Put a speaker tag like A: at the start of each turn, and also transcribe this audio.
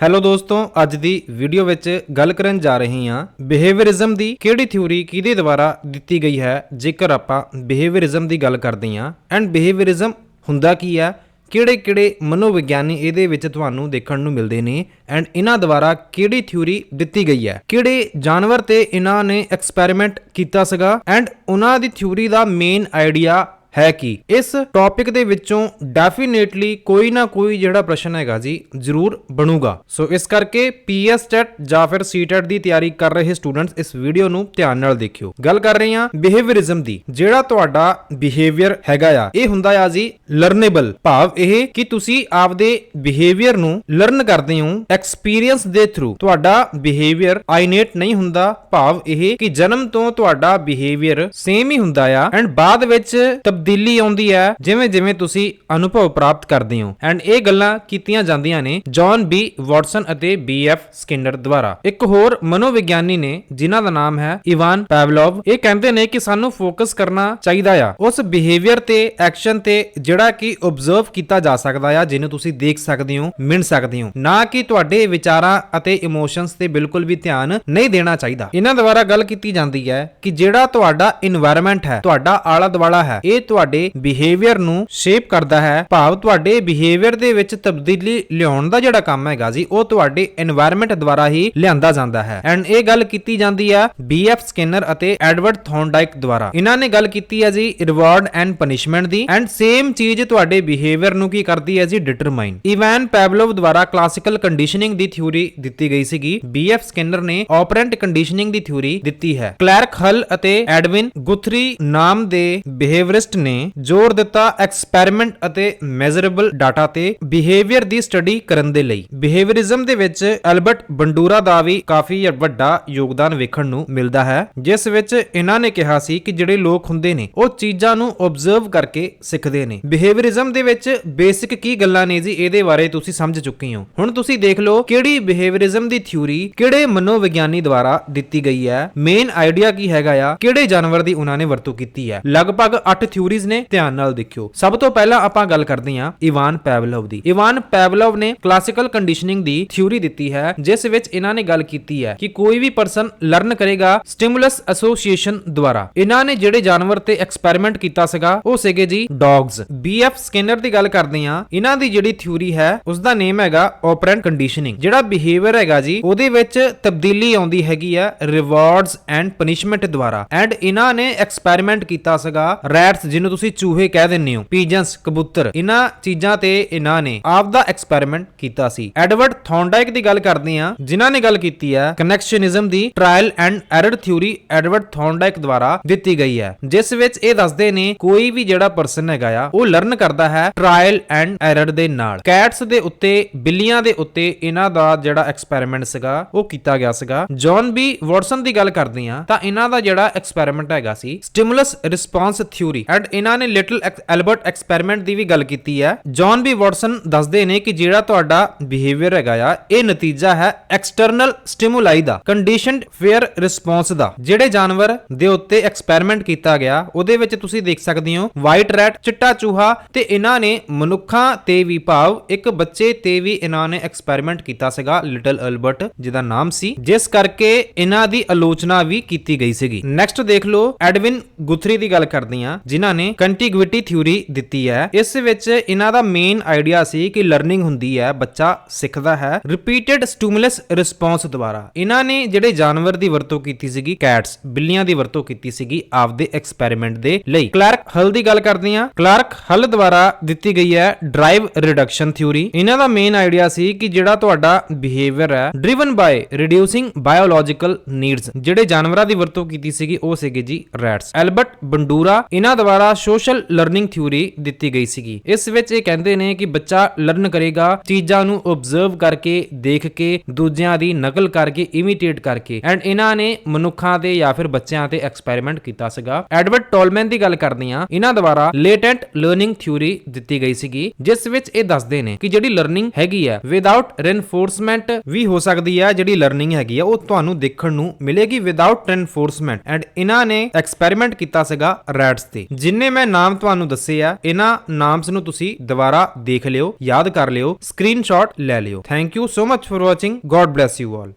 A: Hello ਦੋਸਤੋ, ਅੱਜ ਦੀ video ਵਿੱਚ ਗੱਲ ਕਰਨ ਜਾ ਰਹੇ ਹਾਂ ਬਿਹੇਵੀਅਰਿਜ਼ਮ ਦੀ ਕਿਹੜੀ ਥਿਊਰੀ ਕਿਹਦੇ ਦੁਆਰਾ ਦਿੱਤੀ ਗਈ ਹੈ, ਜੇਕਰ ਆਪਾਂ ਬਿਹੇਵੀਅਰਿਜ਼ਮ ਦੀ ਗੱਲ ਕਰਦੇ ਹਾਂ। ਐਂਡ ਬਿਹੇਵੀਅਰਿਜ਼ਮ ਹੁੰਦਾ ਕੀ ਹੈ? ਕਿਹੜੇ ਕਿਹੜੇ ਮਨੋਵਿਗਿਆਨੀ ਇਹਦੇ ਵਿੱਚ ਤੁਹਾਨੂੰ ਦੇਖਣ ਨੂੰ ਮਿਲਦੇ ਨੇ ਐਂਡ ਇਹਨਾਂ ਦੁਆਰਾ ਕਿਹੜੀ ਥਿਊਰੀ ਦਿੱਤੀ ਗਈ ਹੈ? ਕਿਹੜੇ ਜਾਨਵਰ ਤੇ ਇਹਨਾਂ ਨੇ ਐਕਸਪੈਰੀਮੈਂਟ ਕੀਤਾ ਸੀਗਾ? ਐਂਡ ਉਹਨਾਂ ਦੀ ਥਿਊਰੀ ਦਾ ਮੇਨ ਆਈਡੀਆ ਹੈ ਕਿ? ਇਸ ਟੌਪਿਕ ਦੇ ਵਿੱਚੋਂ ਡੈਫੀਨੇਟਲੀ ਕੋਈ ਨਾ ਕੋਈ ਜਿਹੜਾ ਪ੍ਰਸ਼ਨ ਹੈਗਾ ਜੀ, ਜ਼ਰੂਰ ਬਣੂਗਾ। ਸੋ ਇਸ ਕਰਕੇ ਪੀਐਸ ਟੈਟ ਜਾਂ ਫਿਰ ਸੀਟੈਟ ਦੀ ਤਿਆਰੀ ਕਰ ਰਹੇ ਸਟੂਡੈਂਟਸ ਇਸ ਵੀਡੀਓ ਨੂੰ ਧਿਆਨ ਨਾਲ ਦੇਖਿਓ। ਗੱਲ ਕਰ ਰਹੇ ਹਾਂ ਬਿਹੇਵੀਅਰਿਜ਼ਮ ਦੀ, ਜਿਹੜਾ ਤੁਹਾਡਾ ਬਿਹੇਵੀਅਰ ਹੈਗਾ ਆ, ਇਹ ਹੁੰਦਾ ਆ ਜੀ ਲਰਨੇਬਲ ਭਾਵ ਇਹ ਕਿ ਤੁਸੀਂ ਆਪਦੇ ਬਿਹੇਵੀਅਰ ਨੂੰ ਲਰਨ ਕਰਦੇ ਹੋ ਐਕਸਪੀਰੀਅੰਸ ਦੇ ਥਰੂ ਤੁਹਾਡਾ ਬਿਹੇਵੀਅਰ ਆਈਨੇਟ ਨਹੀਂ ਹੁੰਦਾ, ਭਾਵ ਇਹ ਕਿ ਜਨਮ ਤੋਂ ਤੁਹਾਡਾ ਬਿਹੇਵੀਅਰ ਸੇਮ ਹੀ ਹੁੰਦਾ ਆ ਐਂਡ ਬਾਅਦ ਵਿੱਚ ਤਬਦੀਲੀ ਆਉਂਦੀ ਹੈ, ਜਿਵੇਂ ਜਿਵੇਂ ਤੁਸੀਂ ਅਨੁਭਵ ਪ੍ਰਾਪਤ ਕਰਦੇ ਹੋ। ਐਂਡ ਇਹ ਗੱਲਾਂ ਕੀਤੀਆਂ ਜਾਂਦੀਆਂ ਨੇ ਜੌਨ ਬੀ ਵਾਟਸਨ ਅਤੇ ਬੀ ਐਫ ਸਕਿਨਰ ਦੁਆਰਾ। ਇੱਕ ਹੋਰ ਮਨੋਵਿਗਿਆਨੀ ਨੇ, ਜਿਨ੍ਹਾਂ ਦਾ ਨਾਮ ਹੈ ਇਵਾਨ ਪੈਵਲੋਵ ਇਹ ਕਹਿੰਦੇ ਨੇ ਕਿ ਸਾਨੂੰ ਫੋਕਸ ਕਰਨਾ ਚਾਹੀਦਾ ਆ। ਉਸ ਬਿਹੇਵੀਅਰ ਤੇ ਐਕਸ਼ਨ ਤੇ ਜਿਹੜਾ ਕਿ ਆਬਜ਼ਰਵ ਕੀਤਾ ਜਾ ਸਕਦਾ ਆ, ਜਿਹਨੂੰ ਤੁਸੀਂ ਦੇਖ ਸਕਦੇ ਹੋ ਮਿਲ ਸਕਦੇ ਹੋ। ਨਾ ਕਿ ਤੁਹਾਡੇ ਵਿਚਾਰਾਂ ਅਤੇ ਇਮੋਸ਼ਨਸ ਤੇ ਬਿਲਕੁਲ ਵੀ ਧਿਆਨ ਨਹੀਂ ਦੇਣਾ ਚਾਹੀਦਾ। ਇਹਨਾਂ ਦੁਆਰਾ ਗੱਲ ਕੀਤੀ ਜਾਂਦੀ ਹੈ ਕਿ ਜਿਹੜਾ ਤੁਹਾਡਾ এনवायरमेंट ਹੈ, ਤੁਹਾਡਾ ਆਲਾ ਦੁਆਲਾ ਹੈ, ਇਹ ਤੁਹਾਡੇ ਬਿਹੇਵੀਅਰ ਨੂੰ ਸ਼ੇਪ ਕਰਦਾ ਹੈ। ਭਾਵ ਤੁਹਾਡੇ ਬਿਹੇਵੀਅਰ ਦੇ ਵਿੱਚ ਤਬਦੀਲੀ ਲਿਆਉਣ ਦਾ ਜਿਹੜਾ ਕੰਮ ਹੈਗਾ ਜੀ, ਉਹ ਤੁਹਾਡੇ এনवायरमेंट ਦੁਆਰਾ ਹੀ ਲਿਆਂਦਾ ਜਾਂਦਾ ਹੈ। ਐਂਡ ਇਹ ਗੱਲ ਕੀਤੀ ਜਾਂਦੀ ਆ ਬੀਐਫ ਸਕਿਨਰ ਅਤੇ ਐਡਵਰਡ ਥੌਨਡਾਈਕ ਦੁਆਰਾ। ਇਹਨਾਂ ਨੇ ਗੱਲ ਕੀਤੀ ਆ ਜੀ ਰਿਵਾਰਡ ਐਂਡ ਪਨਿਸ਼ਮੈਂਟ ਦੀ। ਐਂਡ ਸੇਮ ਚੀਜ਼ ਤੁਹਾਡੇ ਬਿਹੇਵੀਅਰ ਨੂੰ ਕੀ ਕਰਦੀ ਹੈ ਜੀ? ਡਿਟਰਮਾਈਨ ਇਵਾਨ ਪੈਵਲੋਵ ਦੁਆਰਾ ਕਲਾਸਿਕਲ ਕੰਡੀਸ਼ਨਿੰਗ ਦੀ ਥਿਊਰੀ ਦਿੱਤੀ ਗਈ ਸੀਗੀ। ਬੀ ਐਫ ਸਕਿਨਰ ਨੇ ਆਪਰੈਂਟ ਕੰਡੀਸ਼ਨਿੰਗ ਦੀ ਥਿਊਰੀ ਦਿੱਤੀ ਹੈ। ਕਲੈਰਕ ਹਲ ਅਤੇ ਐਡਵਿਨ ਗੁਥਰੀ ਨਾਮ ਦੇ ਬਿਹੇਵਰਿਸਟ ਨੇ ਜ਼ੋਰ ਦਿੱਤਾ ਐਕਸਪੈਰੀਮੈਂਟ ਅਤੇ ਮੈਜ਼ਰੇਬਲ ਡਾਟਾ ਤੇ ਬਿਹੇਵੀਅਰ ਦੀ ਸਟੱਡੀ ਕਰਨ ਦੇ ਲਈ। ਬਿਹੇਵੀਅਰਿਜ਼ਮ ਦੇ ਵਿੱਚ ਐਲਬਰਟ ਬੰਡੂਰਾ ਦਾ ਵੀ ਕਾਫੀ ਵੱਡਾ ਯੋਗਦਾਨ ਵੇਖਣ ਨੂੰ ਮਿਲਦਾ ਹੈ, ਜਿਸ ਵਿੱਚ ਇਹਨਾਂ ਨੇ ਕਿਹਾ ਸੀ ਕਿ ਜਿਹੜੇ ਲੋਕ ਹੁੰਦੇ ਨੇ, ਉਹ ਚੀਜ਼ਾਂ ਨੂੰ ਆਬਜ਼ਰਵ ਕਰਕੇ ਸਿੱਖਦੇ ਨੇ। ਬਿਹੇਵੀਅਰਿਜ਼ਮ ਦੇ ਵਿੱਚ ਬੇਸਿਕ ਕੀ ਗੱਲਾਂ ਨੇ ਜੀ, ਇਹਦੇ ਬਾਰੇ ਤੁਸੀਂ ਸਮਝ ਚੁੱਕੇ ਹੋ। ਹੁਣ ਤੁਸੀਂ ਦੇਖ ਲਓ ਕਿਹੜੀ ਬਿਹੇਵੀਅਰਿਜ਼ਮ ਦੀ ਥਿਊਰੀ ਕਿਹੜੇ ਮਨੋਵਿਗਿਆਨੀ ਦੁਆਰਾ ਦਿੱਤੀ ਗਈ ਹੈ। ਮੇਨ ਆਈਡੀਆ ਕੀ ਹੈਗਾ ਆ? ਕਿਹੜੇ ਜਾਨਵਰ ਦੀ ਉਹਨਾਂ ਨੇ ਵਰਤੋਂ ਕੀਤੀ ਹੈ? ਲਗਭਗ 8 ਥਿਊਰੀਜ਼ ਨੇ ਧਿਆਨ ਨਾਲ ਦੇਖਿਓ। ਸਭ ਤੋਂ ਪਹਿਲਾਂ ਆਪਾਂ ਗੱਲ ਕਰਦੇ ਹਾਂ ਇਵਾਨ ਪੈਵਲੋਵ ਦੀ। ਇਵਾਨ ਪੈਵਲੋਵ ਨੇ ਕਲਾਸਿਕਲ ਕੰਡੀਸ਼ਨਿੰਗ ਦੀ ਥਿਊਰੀ ਦਿੱਤੀ ਹੈ, ਜਿਸ ਵਿੱਚ ਇਹਨਾਂ ਨੇ ਗੱਲ ਕੀਤੀ ਹੈ ਕਿ ਕੋਈ ਵੀ ਪਰਸਨ ਲਰਨ ਕਰੇਗਾ ਸਟਿਮੂਲਸ ਐਸੋਸੀਏਸ਼ਨ ਦੁਆਰਾ। ਇਹਨਾਂ ਨੇ ਜਿਹੜੇ ਜਾਨਵਰ ਤੇ ਐਕਸਪੈਰੀਮੈਂਟ ਕੀਤਾ ਸੀਗਾ, ਉਹ ਸੀਗੇ ਜੀ ਡੌਗਸ ਬੀਐਫ ਸਕਿਨਰ ਦੀ ਗੱਲ ਕਰਦੇ ਹਾਂ, ਇਹਨਾਂ ਦੀ ਜਿਹੜੀ ਥਿਊਰੀ ਹੈ ਉਸ ਦਾ ਨੇਮ ਹੈਗਾ ਆਪਰੈਂਟ ਕੰਡੀਸ਼ਨਿੰਗ ਜਿਹੜਾ ਬਿਹੇਵੀਅਰ ਹੈਗਾ ਜੀ, ਉਹਦੇ ਵਿੱਚ ਤਬਦੀਲੀ ਆਉਂਦੀ ਹੈਗੀ ਆ ਰਿਵਾਰਡਸ ਐਂਡ ਪਨਿਸ਼ਮੈਂਟ ਦੁਆਰਾ। ਐਂਡ ਇਹਨਾਂ ਨੇ ਐਕਸਪੈਰੀਮੈਂਟ ਕੀਤਾ ਸੀਗਾ ਰੈਟਸ ਜਿਹਨੂੰ ਤੁਸੀਂ ਚੂਹੇ ਕਹਿ ਦਿੰਦੇ ਹੋ ਪੀਜਨਸ ਕਬੂਤਰ, ਇਹਨਾਂ ਚੀਜ਼ਾਂ ਤੇ ਇਹਨਾਂ ਨੇ ਆਪ ਦਾ ਐਕਸਪੈਰੀਮੈਂਟ ਕੀਤਾ ਸੀ। ਐਡਵਰਡ ਥੌਂਡਾਈਕ ਦੀ ਗੱਲ ਕਰਦੇ ਹਾਂ, ਜਿਨ੍ਹਾਂ ਨੇ ਗੱਲ ਕੀਤੀ ਹੈ connectionism the trial and error theory Edward Thorndike ਦੁਆਰਾ ਦਿੱਤੀ ਗਈ ਹੈ, ਜਿਸ ਵਿੱਚ ਇਹ ਦੱਸਦੇ ਨੇ ਕੋਈ ਵੀ ਜਿਹੜਾ ਪਰਸਨ ਹੈਗਾ ਆ, ਉਹ ਲਰਨ ਕਰਦਾ ਹੈ ਟ੍ਰਾਇਲ ਐਂਡ ਐਰਰ ਦੇ ਨਾਲ। ਕੈਟਸ ਦੇ ਉੱਤੇ, ਬਿੱਲੀਆਂ ਦੇ ਉੱਤੇ ਇਹਨਾਂ ਦਾ ਜਿਹੜਾ ਐਕਸਪੈਰੀਮੈਂਟ ਸੀਗਾ, ਉਹ ਕੀਤਾ ਗਿਆ ਸੀਗਾ। ਜੌਨ ਬੀ ਵਾਟਸਨ ਦੀ ਗੱਲ ਕਰਦੇ ਆ ਤਾਂ ਇਹਨਾਂ ਦਾ ਜਿਹੜਾ ਐਕਸਪੈਰੀਮੈਂਟ ਹੈਗਾ ਸੀ ਸਟਿਮੂਲਸ ਰਿਸਪਾਂਸ ਥਿਊਰੀ ਐਂਡ ਇਹਨਾਂ ਨੇ ਲਿਟਲ ਐਲਬਰਟ ਐਕਸਪੈਰੀਮੈਂਟ ਦੀ ਵੀ ਗੱਲ ਕੀਤੀ ਹੈ। ਜੌਨ ਬੀ ਵਾਟਸਨ ਦੱਸਦੇ ਨੇ ਕਿ ਜਿਹੜਾ ਤੁਹਾਡਾ ਬਿਹੇਵੀਅਰ ਹੈਗਾ ਆ, ਇਹ ਨਤੀਜਾ ਹੈ ਐਕਸਟਰਨਲ ਸਟਿਮੂਲਾਈ ਦਾ ਕੰਡੀਸ਼ਨਡ ਫੇਅਰ ਰਿਸਪਾਂਸ ਦਾ, ਜਿਹੜੇ ਜਾਨਵਰ ਦੇ ਉੱਤੇ ਐਕਸਪੈਰੀਮੈਂਟ ਕੀਤਾ ਗਿਆ, ਉਹਦੇ ਵਿੱਚ ਤੁਸੀਂ ਦੇਖ ਸਕਦੇ ਹੋ ਵਾਈਟ ਰੈਟ ਚਿੱਟਾ ਚੂਹਾ ਤੇ ਇਹਨਾਂ ਨੇ ਮਨੁੱਖਾਂ ਤੇ ਵੀ ਭਾਵ ਇੱਕ ਬੱਚੇ ਤੇ ਵੀ ਇਹਨਾਂ ਨੇ ਐਕਸਪੈਰੀਮੈਂਟ ਕੀਤਾ ਸੀਗਾ, ਲਿਟਲ ਅਲਬਰਟ ਜਿਹਦਾ ਨਾਮ ਸੀ, ਜਿਸ ਕਰਕੇ ਇਹਨਾਂ ਦੀ ਆਲੋਚਨਾ ਵੀ ਕੀਤੀ ਗਈ ਸੀਗੀ। ਨੈਕਸਟ ਦੇਖ ਲਓ, ਐਡਵਿਨ ਗੁਥਰੀ ਦੀ ਗੱਲ ਕਰਦੇ ਆ ਜਿਨ੍ਹਾਂ ਨੇ ਕੰਟੀਗੁਇਟੀ ਥਿਊਰੀ ਦਿੱਤੀ ਹੈ। ਇਸ ਵਿੱਚ ਇਹਨਾਂ ਦਾ ਮੇਨ ਆਈਡੀਆ ਸੀ ਕਿ ਲਰਨਿੰਗ ਹੁੰਦੀ ਹੈ, ਬੱਚਾ ਸਿੱਖਦਾ ਹੈ। ਰਿਪੀਟਡ ਸਟਿਮੂਲਸ ਰਿਸਪੌਂਸ ਦੁਆਰਾ ਇਹਨਾਂ ਨੇ ਜਿਹੜੇ ਜਾਨਵਰ ਦੀ ਵਰਤੋਂ ਕੀਤੀ ਸੀਗੀ ਕੈਟਸ ਬਿੱਲੀਆਂ ਦੀ ਵਰਤੋਂ ਕੀਤੀ ਸੀਗੀ ਆਪਦੇ ਐਕਸਪੈਰੀਮੈਂਟ ਦੇ ਲਈ। ਕਲਾਰਕ ਹਲ ਦੀ ਗੱਲ ਕਰਦੇ ਹਾਂ। ਕਲਾਰਕ ਹਲ ਦੁਆਰਾ ਦਿੱਤੀ ਗਈ ਹੈ ਡਰਾਈਵ ਰਿਡਕਸ਼ਨ ਥਿਊਰੀ ਇਹਨਾਂ ਦਾ ਮੇਨ ਆਈਡੀਆ ਸੀ ਕਿ ਜਿਹੜਾ ਤੁਹਾਡਾ ਬਿਹੇਵੀਅਰ ਹੈ driven by reducing biological needs ਜਿਹੜੇ ਜਾਨਵਰਾਂ ਦੀ ਵਰਤੋਂ ਕੀਤੀ ਸੀਗੀ, ਉਹ ਸੀਗੇ ਜੀ ਰੈਟਸ ਐਲਬਰਟ ਬੰਡੂਰਾ ਇਹਨਾਂ ਦੁਆਰਾ ਸੋਸ਼ਲ ਲਰਨਿੰਗ ਥਿਊਰੀ ਦਿੱਤੀ ਗਈ ਸੀਗੀ। ਇਸ ਵਿੱਚ ਇਹ ਕਹਿੰਦੇ ਨੇ ਕਿ ਬੱਚਾ ਲਰਨ ਕਰੇਗਾ, ਚੀਜ਼ਾਂ ਨੂੰ ਆਬਜ਼ਰਵ ਕਰਕੇ, ਦੇਖ ਕੇ, ਦੂਜਿਆਂ ਦੀ ਨਕਲ ਕਰਕੇ ਇਮੀਟੇਟ ਕਰਕੇ। ਐਂਡ ਇਹਨਾਂ ਨੇ ਮਨੁੱਖਾਂ ਤੇ ਜਾਂ ਫਿਰ ਬੱਚਿਆਂ ਤੇ ਐਕਸਪੈਰੀਮੈਂਟ ਕੀਤਾ ਸੀਗਾ। ਐਡਵਰਡ ਟੋਲਮੈਨ ਦੀ ਗੱਲ ਕਰਦੇ ਆ ਇਹਨਾਂ ਦੁਆਰਾ ਲੇਟੈਂਟ ਲਰਨਿੰਗ ਥਿਊਰੀ ਦਿੱਤੀ ਗਈ ਸੀਗੀ, ਜਿਸ ਵਿੱਚ ਇਹ ਦੱਸਦੇ ਨੇ ਕਿ ਜਿਹੜੀ ਲਰਨਿੰਗ ਹੈਗੀ ਹੈ ਵਿਦਆਊਟ ਰੈਨਫੋਰਸਮੈਂਟ ਵੀ ਹੋ ਸਕਦੀ ਹੈ। ਜਿਹੜੀ ਲਰਨਿੰਗ ਹੈਗੀ ਆ ਉਹ ਤੁਹਾਨੂੰ ਦੇਖਣ ਨੂੰ ਮਿਲੇਗੀ ਵਿਦਆਊਟ ਰੈਨਫੋਰਸਮੈਂਟ ਐਂਡ ਇਹਨਾਂ ਨੇ ਐਕਸਪੈਰੀਮੈਂਟ ਕੀਤਾ ਸੀਗਾ ਰੈਟਸ ਤੇ ਜਿੰਨੇ ਜਿੰਨੇ ਮੈਂ ਨਾਮ ਤੁਹਾਨੂੰ ਦੱਸੇ ਆ, ਇਹਨਾਂ ਨਾਮਸ ਨੂੰ ਤੁਸੀਂ ਦੁਬਾਰਾ ਦੇਖ ਲਿਓ, ਯਾਦ ਕਰ ਲਿਓ ਸਕਰੀਨਸ਼ਾਟ ਲੈ ਲਿਓ। Thank you so much for watching God bless you all